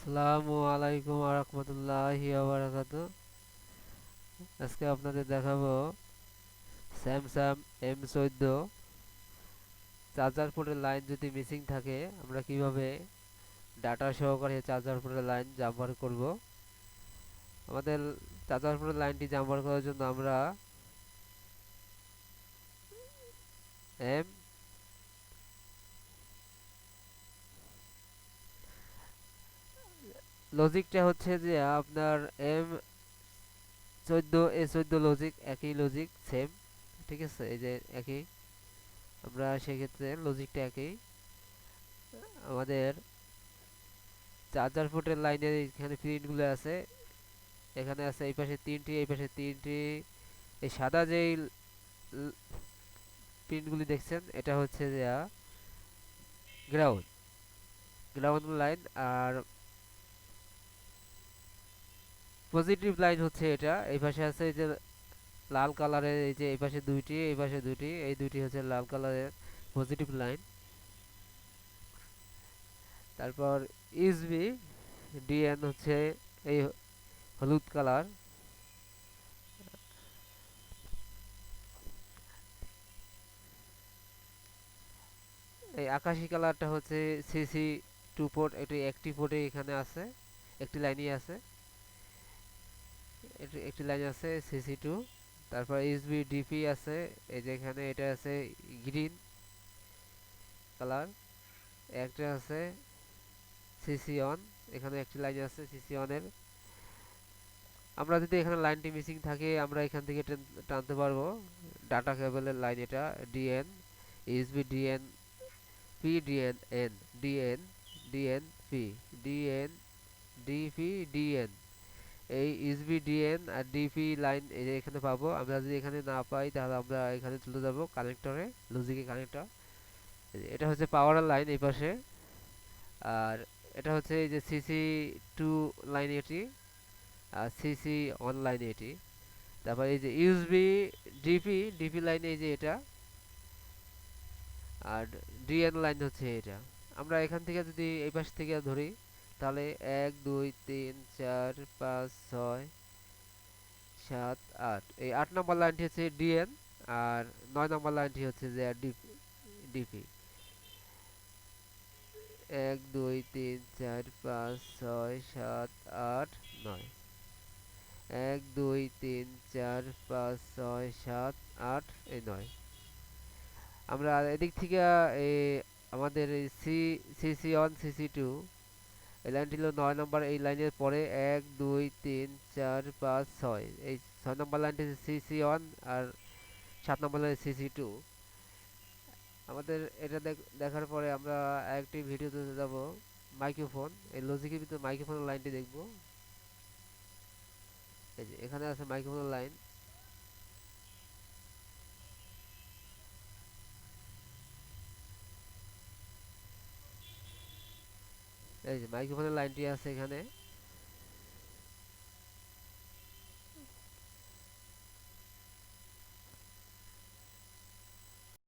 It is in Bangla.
আসসালামু আলাইকুম আরহামতুল্লাহি আজকে আপনাদের দেখাবো স্যামসাং এম চোদ্দ। চার্জার পোর্টের লাইন যদি মিসিং থাকে, আমরা কীভাবে ডাটা সহকারে চার্জার পোর্টের লাইন জাম্পার করব? আমাদের চার্জার পোর্টের লাইনটি জাম্পার করার জন্য আমরা এম লজিকটা হচ্ছে যে আপনার এম চোদ্দ এ চোদ্দ লজিক একই লজিক সেম ঠিক আছে? এই যে একই, আমরা সেক্ষেত্রে লজিকটা একই। আমাদের চার্জার পোর্টের লাইনের এখানে প্রিন্টগুলো আছে। এখানে আছে এই পাশে তিনটি, এই পাশে তিনটি। এই সাদা যেই প্রিন্টগুলি দেখছেন, এটা হচ্ছে যে গ্রাউন্ড গ্রাউন্ড লাইন আর পজিটিভ লাইন হচ্ছে এটা। এই পাশে আছে এই যে লাল কালারের এই যে এই পাশে দুইটি, এই পাশে দুইটি, এই দুইটি হচ্ছে লাল কালারের পজিটিভ লাইন তারপর ইউএসবি ডিএন হচ্ছে এই হলুদ কালার এই আকাশি কালারটা হচ্ছে সিসি টু পোর্ট এটি একটি পোর্টে এখানে আছে, একটি লাইনই আছে। একটি লাইন আছে সিসি টু তারপর এইচবি ডিপি আছে, এই যে এখানে এটা আছে গ্রিন কালার একটা আছে সিসি অন এখানে একটি লাইন আছে সিসি অনের আমরা যদি এখানে লাইনটি মিসিং থাকে, আমরা এখান থেকে টানতে পারব। ডাটা কেবলের লাইন এটা DN HB DN P DN N DN DN P DN DP DN এই ডিএন আর ডিপি লাইন এখানে পাবো। আমরা যদি এখানে না পাই, তাহলে আমরা এখানে চলে যাব কানেক্টরে লজিকে কানেক্টর এটা হচ্ছে পাওয়ার লাইন এই পাশে। আর এটা হচ্ছে এই যে সিসি টু লাইন এটি, আর সিসি অন লাইন এটি। তারপর এই যে ইউএসবি ডিপি ডিপি লাইন এই যে এটা। আর ডিএন লাইন হচ্ছে এটা। আমরা এখান থেকে যদি এই পাশ থেকে ধরি তাহলে এক, দুই, তিন, চার, পাঁচ, ছয়, সাত, আট। এই আট নম্বর লাইনটি হচ্ছে ডিএন আর নয় নম্বর লাইনটি হচ্ছে যে ডিপি এক, দুই, তিন, চার, পাঁচ, ছয়, সাত, আট, নয়। এক, দুই, তিন, চার, পাঁচ, ছয়, সাত, আট, এই নয়। আমরা এদিক থেকে আমাদের C CC one CC two এই লাইনটি হলো নয় নম্বর এই লাইনের পরে এক, দুই, তিন, চার, পাঁচ, ছয়। এই ছয় নম্বর লাইনটি সিসি ওয়ান আর সাত নম্বর লাইন সিসি টু আমাদের এটা দেখার পরে আমরা একটি ভিডিওতে যাব মাইক্রোফোন এই লজিকের ভিতরে মাইক্রোফোনের লাইনটি দেখব। এই যে, এখানে আছে মাইক্রোফোনের লাইন এই যে মাইক্রোফোনের লাইনটি আছে এখানে।